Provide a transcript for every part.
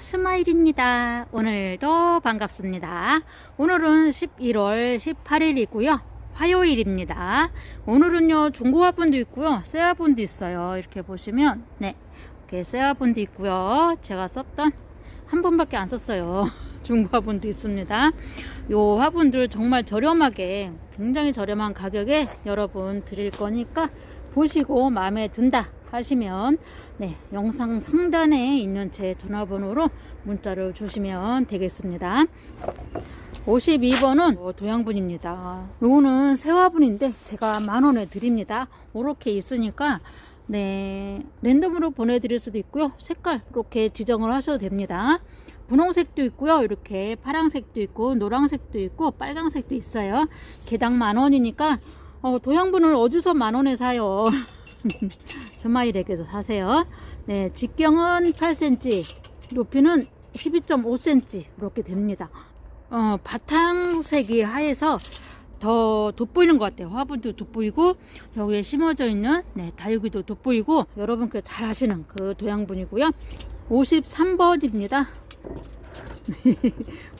스마일입니다. 오늘도 반갑습니다. 오늘은 11월 18일이고요. 화요일입니다. 오늘은요, 중고화분도 있고요. 새화분도 있어요. 이렇게 보시면, 네. 이렇게 새화분도 있고요. 제가 썼던 한 번밖에 안 썼어요. 중고화분도 있습니다. 요 화분들 정말 저렴하게, 굉장히 저렴한 가격에 여러분 드릴 거니까 보시고 마음에 든다 하시면 네, 영상 상단에 있는 제 전화번호로 문자를 주시면 되겠습니다. 52번은 도양분입니다. 요거는 새화분인데 제가 만원에 드립니다. 이렇게 있으니까 네 랜덤으로 보내드릴 수도 있고요. 색깔 이렇게 지정을 하셔도 됩니다. 분홍색도 있고요. 이렇게 파랑색도 있고 노란색도 있고 빨강색도 있어요. 개당 만원이니까 어, 도양분을 어디서 만원에 사요? 스마일에게서 사세요. 네, 직경은 8cm, 높이는 12.5cm 이렇게 됩니다. 어, 바탕색이 하얘서 더 돋보이는 것 같아요. 화분도 돋보이고 여기에 심어져 있는 네, 다육이도 돋보이고 여러분께 잘 아시는 그 도양분이고요. 53번입니다.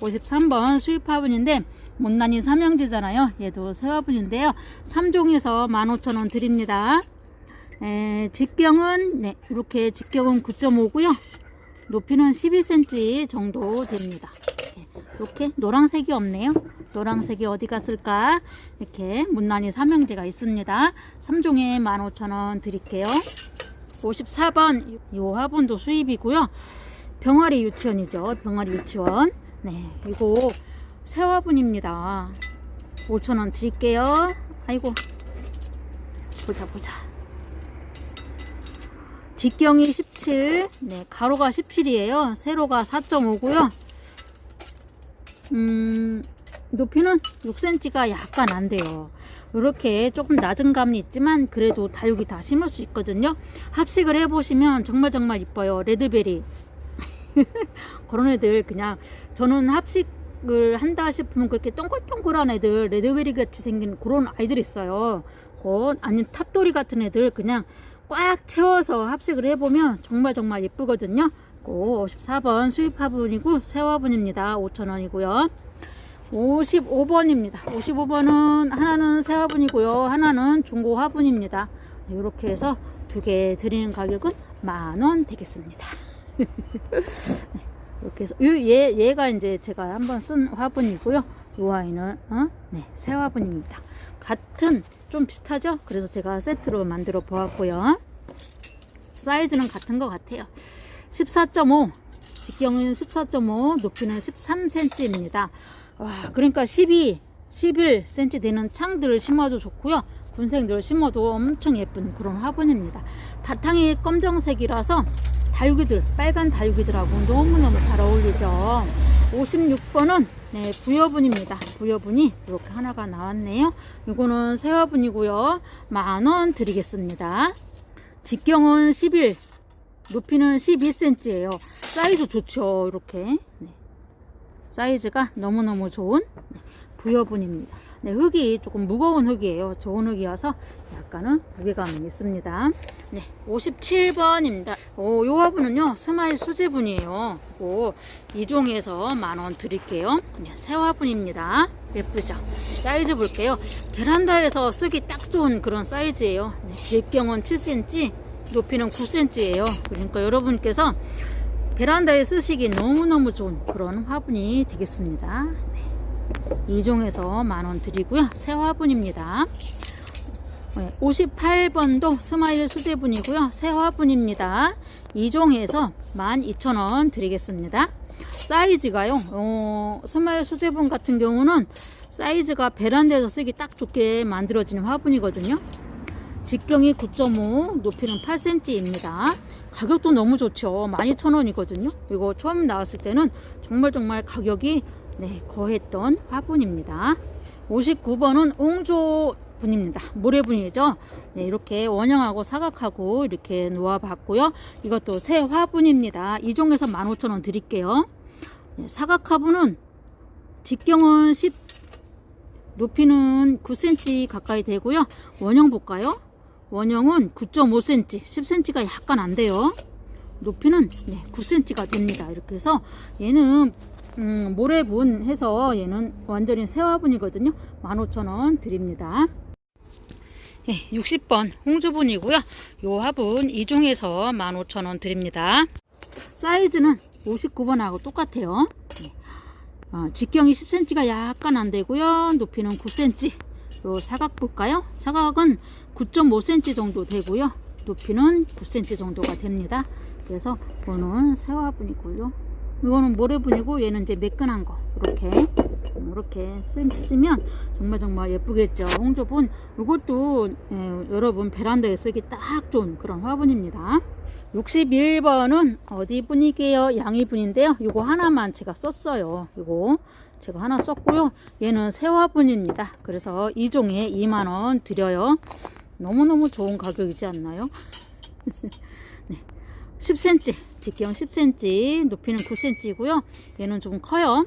53번 수입 화분인데 못난이 삼형제잖아요. 얘도 새화분인데요. 3종에서 15,000원 드립니다. 에, 직경은 네, 이렇게 직경은 9.5고요. 높이는 12cm 정도 됩니다. 네, 이렇게 노란색이 없네요. 노란색이 어디 갔을까? 이렇게 못난이 삼형제가 있습니다. 3종에 15,000원 드릴게요. 54번 요 화분도 수입이고요. 병아리 유치원이죠. 병아리 유치원. 네, 이거 새 화분입니다. 5,000원 드릴게요. 아이고. 보자 보자. 직경이 17, 네, 가로가 17이에요. 세로가 4.5고요. 음, 높이는 6cm가 약간 안 돼요. 이렇게 조금 낮은 감이 있지만 그래도 다육이 다 심을 수 있거든요. 합식을 해보시면 정말 정말 이뻐요. 레드베리. 그런 애들 그냥 저는 합식 을 한다 싶으면 그렇게 동글동글한 애들 레드베리 같이 생긴 그런 아이들 있어요. 그 아니면 탑돌이 같은 애들 그냥 꽉 채워서 합식을 해보면 정말 정말 예쁘거든요. 그 54번 수입 화분이고 새 화분입니다. 5,000원이고요. 55번입니다. 55번은 하나는 새 화분이고요. 하나는 중고 화분입니다. 이렇게 해서 두 개 드리는 가격은 만원 되겠습니다. 네, 이렇게 해서 요- 얘 얘가 이제 제가 한번 쓴 화분이고요. 이 아이는 어? 네, 새 화분입니다. 같은 좀 비슷하죠? 그래서 제가 세트로 만들어 보았고요. 사이즈는 같은 것 같아요. 14.5 직경은 14.5 높이는 13cm입니다. 와 그러니까 12 11cm 되는 창들을 심어도 좋고요. 군생들을 심어도 엄청 예쁜 그런 화분입니다. 바탕이 검정색이라서 다육이들, 빨간 다육이들하고 너무너무 잘 어울리죠. 56번은 네, 부여분입니다. 부여분이 이렇게 하나가 나왔네요. 이거는 새화분이고요. 만원 드리겠습니다. 직경은 11, 높이는 12cm예요. 사이즈 좋죠. 이렇게. 네. 사이즈가 너무너무 좋은 네, 부여분입니다. 네, 흙이 조금 무거운 흙이에요. 좋은 흙이어서 약간은 무게감이 있습니다. 네, 57번입니다. 오, 요 화분은요, 스마일 수제분이에요. 오, 2종에서 만원 드릴게요. 네, 새 화분입니다. 예쁘죠? 사이즈 볼게요. 베란다에서 쓰기 딱 좋은 그런 사이즈예요. 네, 직경은 7cm, 높이는 9cm예요. 그러니까 여러분께서 베란다에 쓰시기 너무너무 좋은 그런 화분이 되겠습니다. 네. 2종에서 만원 드리고요. 새 화분입니다. 58번도 스마일 수제분이고요. 새 화분입니다. 2종에서 12,000원 드리겠습니다. 사이즈가요. 어, 스마일 수제분 같은 경우는 사이즈가 베란다에서 쓰기 딱 좋게 만들어진 화분이거든요. 직경이 9.5, 높이는 8cm입니다. 가격도 너무 좋죠. 12,000원이거든요. 이거 처음 나왔을 때는 정말 정말 가격이 네, 거했던 화분입니다. 59번은 옹조 분입니다. 모래분이죠. 네, 이렇게 원형하고 사각하고 이렇게 놓아봤고요. 이것도 새 화분입니다. 이종에서 15,000원 드릴게요. 네, 사각 화분은 직경은 10, 높이는 9cm 가까이 되고요. 원형 볼까요? 원형은 9.5cm, 10cm가 약간 안 돼요. 높이는 네, 9cm가 됩니다. 이렇게 해서 얘는 음, 모래분 해서 얘는 완전히 새 화분이거든요. 15,000원 드립니다. 예, 60번 홍주분이고요. 요 화분 2종에서 15,000원 드립니다. 사이즈는 59번하고 똑같아요. 예. 어, 직경이 10cm가 약간 안 되고요. 높이는 9cm. 요 사각 볼까요? 사각은 9.5cm 정도 되고요. 높이는 9cm 정도가 됩니다. 그래서 이거는 새 화분이고요. 이거는 모래분이고 얘는 이제 매끈한 거 이렇게 이렇게 쓰 면 정말 정말 예쁘겠죠. 홍조분 이것도 예, 여러분 베란다에 쓰기 딱 좋은 그런 화분입니다. 61번은 어디 분이게요? 양이 분인데요. 이거 하나만 제가 썼어요. 이거 제가 하나 썼고요. 얘는 새 화분입니다. 그래서 이종에 2만 원 드려요. 너무너무 좋은 가격이지 않나요? 10cm, 직경 10cm, 높이는 9cm이고요. 얘는 좀 커요.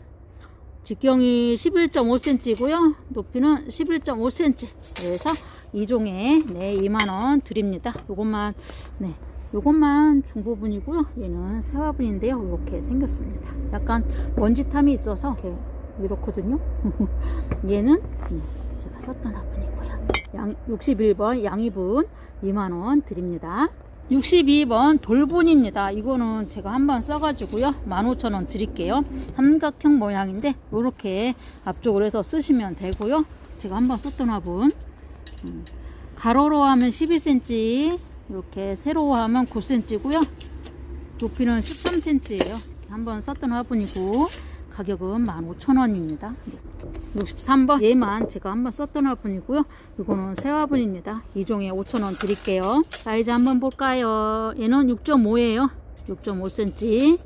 직경이 11.5cm이고요. 높이는 11.5cm. 그래서 이종에 네, 2만 원 드립니다. 요것만 네. 요것만 중고분이고요. 얘는 새화분인데요. 이렇게 생겼습니다. 약간 먼지탐이 있어서 이렇게 이렇거든요. 얘는 네, 제가 썼던 화분이고요. 양 61번 양이분 2만 원 드립니다. 62번 돌분입니다. 이거는 제가 한번 써가지고요. 15,000원 드릴게요. 삼각형 모양인데 이렇게 앞쪽으로 해서 쓰시면 되고요. 제가 한번 썼던 화분. 음, 가로로 하면 12cm, 이렇게 세로 하면 9cm고요. 높이는 13cm예요. 한번 썼던 화분이고 가격은 15,000원입니다. 63번 얘만 제가 한번 썼던 화분이고요. 이거는 새 화분입니다. 이종에 5,000원 드릴게요. 사이즈 한번 볼까요? 얘는 6.5예요. 6.5cm.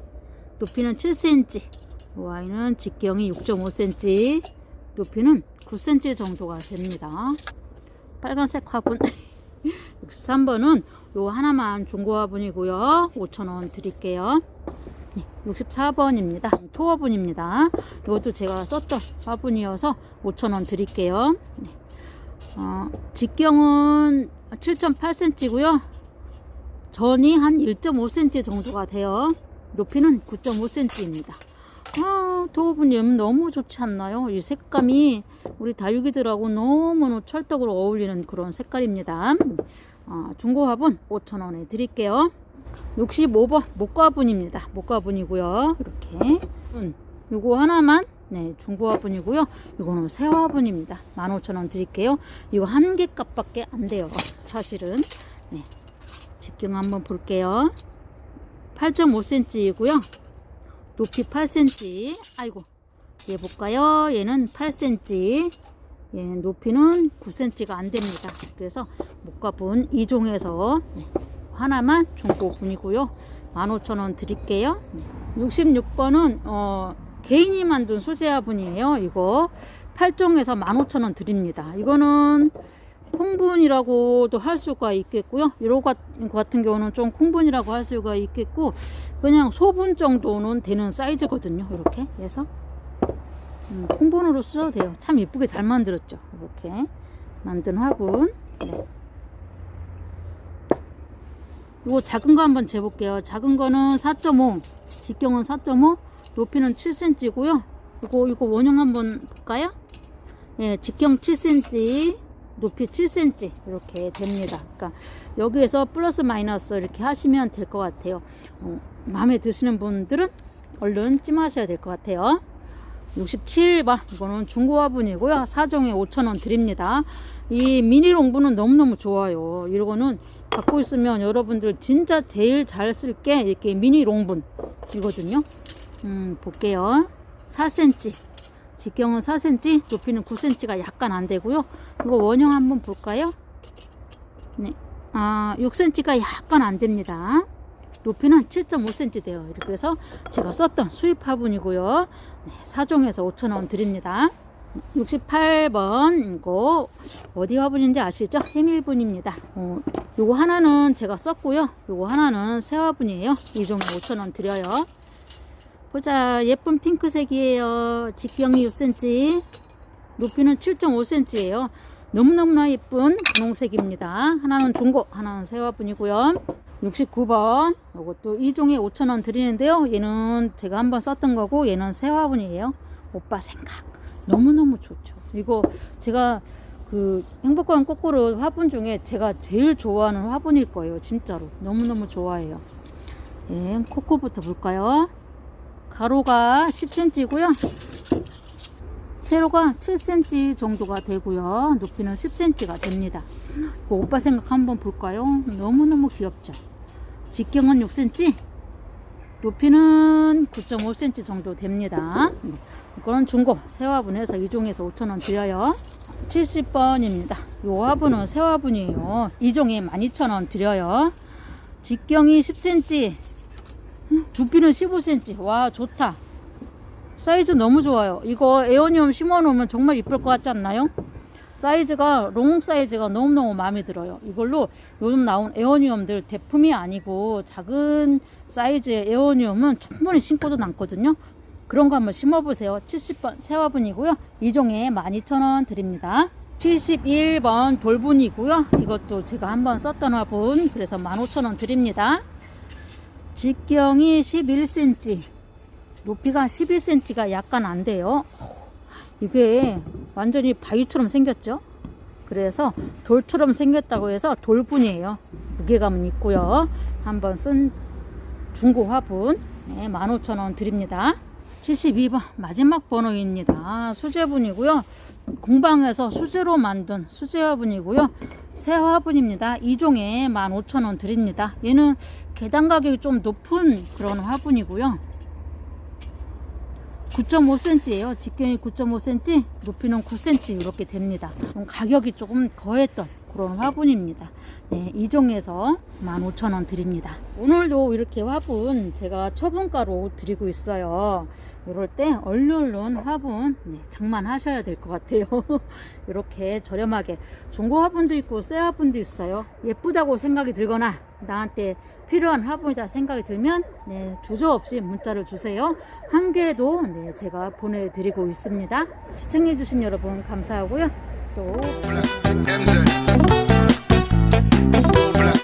높이는 7cm. 이 아이는 직경이 6.5cm. 높이는 9cm 정도가 됩니다. 빨간색 화분 63번은 요 하나만 중고 화분이고요 5,000원 드릴게요 64번입니다 토화분입니다 이것도 제가 썼던 화분이어서 5,000원 드릴게요 네. 어, 직경은 7.8cm고요 전이 한 1.5cm 정도가 돼요 높이는 9.5cm입니다 아, 도우분님 너무 좋지 않나요? 이 색감이 우리 다육이들하고 너무너무 찰떡으로 어울리는 그런 색깔입니다. 아, 중고화분 5,000원에 드릴게요. 65번 목과분입니다. 목과분이고요. 이렇게 음, 요거 하나만 네, 중고화분이고요. 이거는 새화분입니다. 15,000원 드릴게요. 이거 한 개 값밖에 안 돼요. 사실은 네. 직경 한번 볼게요. 8.5cm이고요. 높이 8cm. 아이고. 얘 볼까요? 얘는 8cm. 얘 높이는 9cm가 안 됩니다. 그래서 목과분 2종에서 하나만 중고분이고요. 15,000원 드릴게요. 66번은 어, 개인이 만든 수세화분이에요. 이거 8종에서 15,000원 드립니다. 이거는 콩분이라고도 할 수가 있겠고요. 이런 것 같은 경우는 좀 콩분이라고 할 수가 있겠고 그냥 소분 정도는 되는 사이즈거든요. 이렇게 해서 음, 콩분으로 쓰셔도 돼요. 참 예쁘게 잘 만들었죠. 이렇게 만든 화분. 네. 이거 작은 거 한번 재볼게요. 작은 거는 4.5, 직경은 4.5, 높이는 7cm고요. 이거 이거 원형 한번 볼까요? 예, 직경 7cm, 높이 7cm 이렇게 됩니다. 그러니까 여기에서 플러스 마이너스 이렇게 하시면 될 것 같아요. 어, 마음에 드시는 분들은 얼른 찜하셔야 될 것 같아요. 67번 이거는 중고 화분이고요. 4종에 5,000원 드립니다. 이 미니 롱분은 너무너무 좋아요. 이거는 갖고 있으면 여러분들 진짜 제일 잘 쓸 게 이렇게 미니 롱분 이거든요. 음, 볼게요. 4cm. 직경은 4cm, 높이는 9cm가 약간 안 되고요. 이거 원형 한번 볼까요? 네. 아, 6cm가 약간 안 됩니다. 높이는 7.5cm 돼요. 이렇게 해서 제가 썼던 수입 화분이고요. 네, 4종에서 5,000원 드립니다. 68번 이거 어디 화분인지 아시죠? 해밀분입니다. 어, 요거 하나는 제가 썼고요. 요거 하나는 새 화분이에요. 이 종에 5,000원 드려요. 보자 예쁜 핑크색이에요. 직경이 6cm, 높이는 7.5cm예요. 너무너무나 예쁜 분홍색입니다. 하나는 중고, 하나는 새 화분이고요. 69번 이것도 2종에 5천원 드리는데요 얘는 제가 한번 썼던 거고 얘는 새 화분이에요 오빠 생각 너무너무 좋죠. 이거 제가 그 행복한 꼬꼬로 화분 중에 제가 제일 좋아하는 화분일 거예요 진짜로. 너무너무 좋아해요. 예, 코코부터 볼까요? 가로가 10cm고요. 세로가 7cm 정도가 되고요. 높이는 10cm가 됩니다. 그 오빠 생각 한번 볼까요? 너무너무 귀엽죠? 직경은 6cm, 높이는 9.5cm 정도 됩니다. 네. 이거는 중고 새화분에서 2종에서 5,000원 드려요. 70번입니다. 요 화분은 새화분이에요. 2종에 12,000원 드려요. 직경이 10cm, 높이는 15cm. 와 좋다. 사이즈 너무 좋아요. 이거 에어니움 심어놓으면 정말 이쁠 것 같지 않나요? 사이즈가 롱 사이즈가 너무너무 마음에 들어요. 이걸로 요즘 나온 에어니움들 대품이 아니고 작은 사이즈의 에어니움은 충분히 심고도 남거든요. 그런 거 한번 심어보세요. 70번 새화분이고요. 이종에 12,000원 드립니다. 71번 돌분이고요. 이것도 제가 한번 썼던 화분 그래서 15,000원 드립니다. 직경이 11cm 높이가 11cm가 약간 안 돼요. 이게 완전히 바위처럼 생겼죠. 그래서 돌처럼 생겼다고 해서 돌분이에요. 무게감은 있고요. 한번 쓴 중고 화분 네, 15,000원 드립니다. 72번 마지막 번호입니다. 수제분이고요. 공방에서 수제로 만든 수제 화분이고요. 새 화분입니다. 2종에 15,000원 드립니다. 얘는 계단 가격이 좀 높은 그런 화분이고요. 9.5cm예요. 직경이 9.5cm, 높이는 9cm 이렇게 됩니다. 좀 가격이 조금 거했던 그런 화분입니다. 네, 이종에서 15,000원 드립니다. 오늘도 이렇게 화분 제가 처분가로 드리고 있어요. 이럴 때 얼른 화분 네, 장만하셔야 될 것 같아요. 이렇게 저렴하게 중고 화분도 있고 새 화분도 있어요. 예쁘다고 생각이 들거나 나한테 필요한 화분이다 생각이 들면 네, 주저없이 문자를 주세요. 한 개도 네, 제가 보내드리고 있습니다. 시청해주신 여러분 감사하고요. 또.